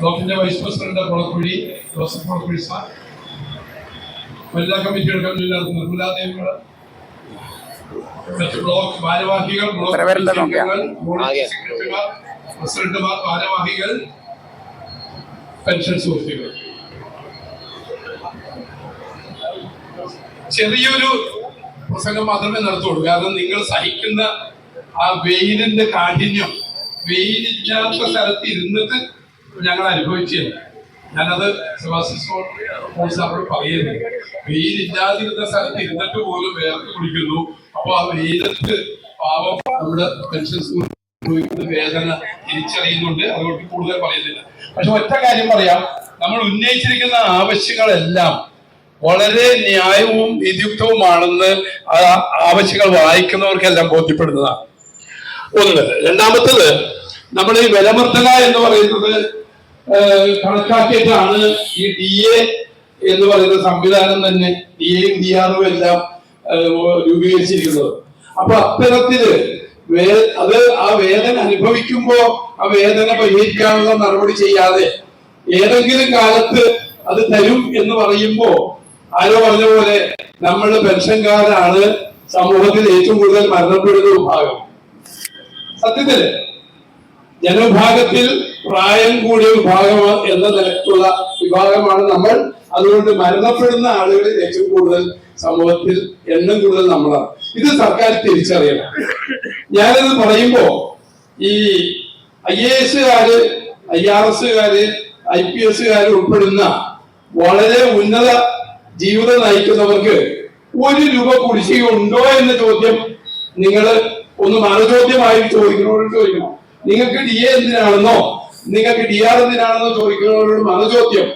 ബ്ലോക്കിന്റെ vice president Kulakkuzhi Joseph Kulakkuzhi sir. വനിതാ കമ്മിറ്റിയുടെ കമ്മിറ്റിയിലാണ് നിർമ്മലാ ദേവികൾ മറ്റ് ബ്ലോക്ക് ഭാരവാഹികൾ ബ്ലോക്ക് സെക്രട്ടറിമാർ പ്രസിഡന്റുമാർ ഭാരവാഹികൾ പെൻഷൻ സുഹൃത്തുക്കൾ. ചെറിയൊരു പ്രസംഗം മാത്രമേ നടത്തുള്ളൂ. കാരണം നിങ്ങൾ സഹിക്കുന്ന ആ വെയിലിന്റെ കാഠിന്യം വെയിലില്ലാത്ത സ്ഥലത്ത് ഇരുന്നിട്ട് ഞങ്ങൾ അനുഭവിച്ചില്ല ഞാനത് സെബാസ്റ്റ്യൻ പറയുന്നു വെയിൽ വെയിലില്ലാതിരുന്ന സ്ഥലത്ത് ഇരുന്നിട്ട് പോലും വേർത്ത് കുടിക്കുന്നു. അപ്പൊ ആ വെയിലത്ത് പാവം നമ്മുടെ പെൻഷൻ അനുഭവിക്കുന്ന വേദന തിരിച്ചറിയുന്നുണ്ട്. അതുകൊണ്ട് കൂടുതൽ പറയുന്നില്ല. പക്ഷെ ഒറ്റ കാര്യം പറയാം. നമ്മൾ ഉന്നയിച്ചിരിക്കുന്ന ആവശ്യങ്ങളെല്ലാം വളരെ ന്യായവും വിദ്യുക്തവുമാണെന്ന് ആ ആവശ്യങ്ങൾ വായിക്കുന്നവർക്കെല്ലാം ബോധ്യപ്പെടുന്നതാണ്. ഒന്ന് രണ്ടാമത്തത് നമ്മൾ ഈ വിലമർദ്ദന എന്ന് പറയുന്നത് കണക്കാക്കിയിട്ടാണ് ഈ ഡി എ എന്ന് പറയുന്ന സംവിധാനം തന്നെ ഡി എയും ഡി ആറും എല്ലാം രൂപീകരിച്ചിരിക്കുന്നത്. അപ്പൊ അത്തരത്തിൽ അത് ആ വേദന അനുഭവിക്കുമ്പോ ആ വേദന പരിഹരിക്കാനുള്ള നടപടി ചെയ്യാതെ ഏതെങ്കിലും കാലത്ത് അത് തരും എന്ന് പറയുമ്പോ ആരോ പറഞ്ഞ പോലെ നമ്മൾ പെൻഷൻകാരാണ് സമൂഹത്തിൽ ഏറ്റവും കൂടുതൽ മരണപ്പെടുന്ന വിഭാഗം. സത്യത്തിൽ ജനവിഭാഗത്തിൽ പ്രായം കൂടിയ വിഭാഗം എന്ന നിലയ്ക്കുള്ള വിഭാഗമാണ് നമ്മൾ. അതുകൊണ്ട് മരണപ്പെടുന്ന ആളുകളിൽ ഏറ്റവും കൂടുതൽ സമൂഹത്തിൽ എണ്ണം കൂടുതൽ നമ്മളാണ്. ഇത് സർക്കാർ തിരിച്ചറിയണം. ഞാനിത് പറയുമ്പോ ഈ ഐ എ എസുകാര് ഐ ആർ എസുകാര് ഐ പി എസുകാര് ഉൾപ്പെടുന്ന വളരെ ഉന്നത ജീവിതം നയിക്കുന്നവർക്ക് ഒരു രൂപ കുടിശ്ശിക ഉണ്ടോ എന്ന ചോദ്യം നിങ്ങൾ ഒന്ന് മനചോദ്യമായി ചോദിക്കുന്നവരോട് ചോദിക്കണം? നിങ്ങൾക്ക് ഡി എ എന്തിനാണെന്നോ നിങ്ങൾക്ക് ഡി ആർ എന്തിനാണെന്നോ ചോദിക്കുന്നവരോട് മറുചോദ്യം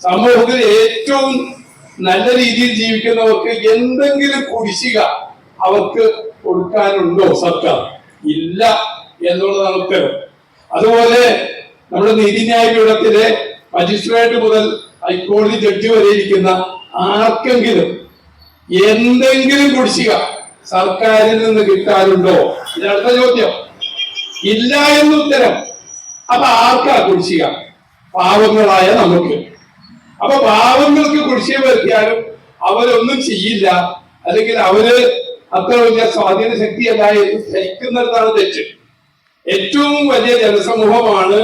സമൂഹത്തിൽ ഏറ്റവും നല്ല രീതിയിൽ ജീവിക്കുന്നവർക്ക് എന്തെങ്കിലും കുടിശ്ശിക അവർക്ക് കൊടുക്കാനുണ്ടോ സർക്കാർ? ഇല്ല എന്നുള്ളതാണ് ഉത്തരം. അതുപോലെ നമ്മുടെ നീതിന്യായ പീഠത്തിലെ മജിസ്ട്രേറ്റ് മുതൽ ഹൈക്കോടതി ജഡ്ജി വരെ ഇരിക്കുന്ന ആർക്കെങ്കിലും എന്തെങ്കിലും കുടിശ്ശിക സർക്കാരിൽ നിന്ന് കിട്ടാനുണ്ടോ? ഇതടുത്ത ചോദ്യം. ഇല്ല എന്ന് ഉത്തരം അപ്പൊ ആർക്കാ കുടിശ്ശിക? പാവങ്ങളായ നമുക്ക്. അപ്പൊ പാവങ്ങൾക്ക് കുടിശ്ശിക വരുത്തിയാലും അവരൊന്നും ചെയ്യില്ല. അല്ലെങ്കിൽ അവർ അത്ര വലിയ സ്വാധീന ശക്തിയല്ല എന്ന് ധരിക്കുന്നിടത്താണ് തെറ്റ്. ഏറ്റവും വലിയ ജനസമൂഹമാണ്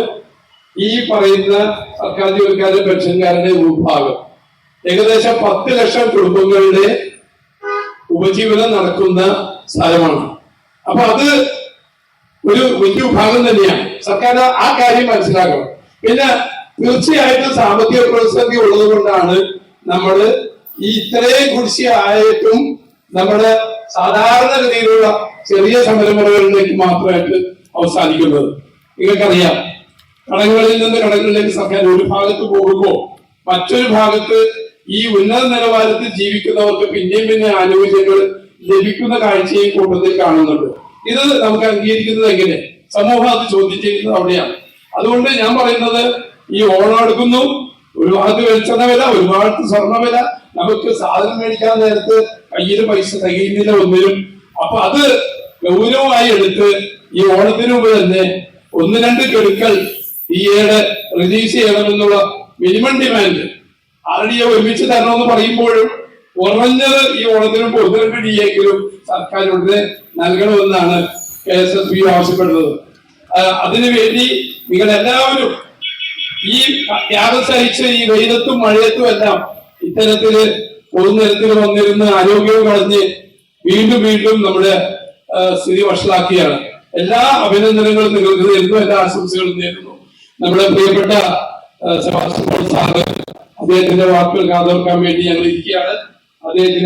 ഈ പറയുന്ന സർക്കാർ ജോലിക്കാരുടെ പെൻഷൻകാരുടെ വിഭാഗം ഏകദേശം പത്ത് ലക്ഷം കുടുംബങ്ങളുടെ ഉപജീവനം നടക്കുന്ന സ്ഥലമാണ്. അപ്പൊ അത് ഒരു വലിയ വിഭാഗം തന്നെയാണ്. സർക്കാർ ആ കാര്യം മനസ്സിലാക്കണം. പിന്നെ തീർച്ചയായിട്ടും സാമ്പത്തിക പ്രതിസന്ധി ഉള്ളത് കൊണ്ടാണ് നമ്മൾ ഈ ഇത്രയും കുടിശ്ശിയായിട്ടും നമ്മുടെ സാധാരണ രീതിയിലുള്ള ചെറിയ സമരമുറകളിലേക്ക് മാത്രമായിട്ട് അവസാനിക്കുന്നത്. നിങ്ങൾക്കറിയാം. കടങ്ങളിൽ നിന്ന് കടകളിലേക്ക് സർക്കാർ ഒരു ഭാഗത്ത് പോകുമ്പോൾ മറ്റൊരു ഭാഗത്ത് ഈ ഉന്നത നിലവാരത്തിൽ ജീവിക്കുന്നവർക്ക് പിന്നെയും പിന്നെ ആനുകൂല്യങ്ങൾ ലഭിക്കുന്ന കാഴ്ചയും കൂട്ടത്തിൽ കാണുന്നുണ്ട്. ഇത് നമുക്ക് അംഗീകരിക്കുന്നത് എങ്ങനെ? സമൂഹം അത് ചോദ്യം ചെയ്യുന്നത് അവിടെയാണ്. അതുകൊണ്ട് ഞാൻ പറയുന്നത് ഈ ഓണം എടുക്കുന്നു ഒരു വെളിച്ചെണ്ണ വില ഒരു സ്വർണ വില. നമുക്ക് സാധനം മേടിക്കാൻ നേരത്ത് കയ്യിൽ പൈസ തികയുന്നില്ല ഒന്നിനും. അപ്പൊ അത് ഗൗരവമായി എടുത്ത് ഈ ഓണത്തിന് മുമ്പ് തന്നെ ഒന്ന് രണ്ട് കെടുക്കൽ ഈയിടെ റിലീസ് ചെയ്യണമെന്നുള്ള മിനിമം ഡിമാൻഡ്. ആർ ഡി ഒരുമിച്ച് തരണമെന്ന് പറയുമ്പോഴും കുറഞ്ഞത് ഈ ഓണത്തിനും പൊതുവിനും പിടിയെങ്കിലും സർക്കാർ ഉടനെ നൽകണമെന്നാണ് കെ എസ് എസ് ബി ആവശ്യപ്പെടുന്നത്. അതിനുവേണ്ടി നിങ്ങൾ എല്ലാവരും ഈ ത്യാഗം സഹിച്ച ഈ വെയിലത്തും മഴയത്തും എല്ലാം ഇത്തരത്തിൽ പൊതുനിരത്തിൽ വന്നിരുന്ന് ആരോഗ്യവും കളഞ്ഞ് വീണ്ടും വീണ്ടും നമ്മുടെ സ്ഥിതി വഷളാക്കിയാണ് എല്ലാ അഭിനന്ദനങ്ങളും നിങ്ങൾക്ക് നേരുന്നു എല്ലാ ആശംസകളും നേരുന്നു. നമ്മുടെ പ്രിയപ്പെട്ട സാറ് അദ്ദേഹത്തിന്റെ വാക്കുകൾ കാതോർക്കാൻ വേണ്ടി ഞങ്ങൾ ഇരിക്കുകയാണ്. Aleluia.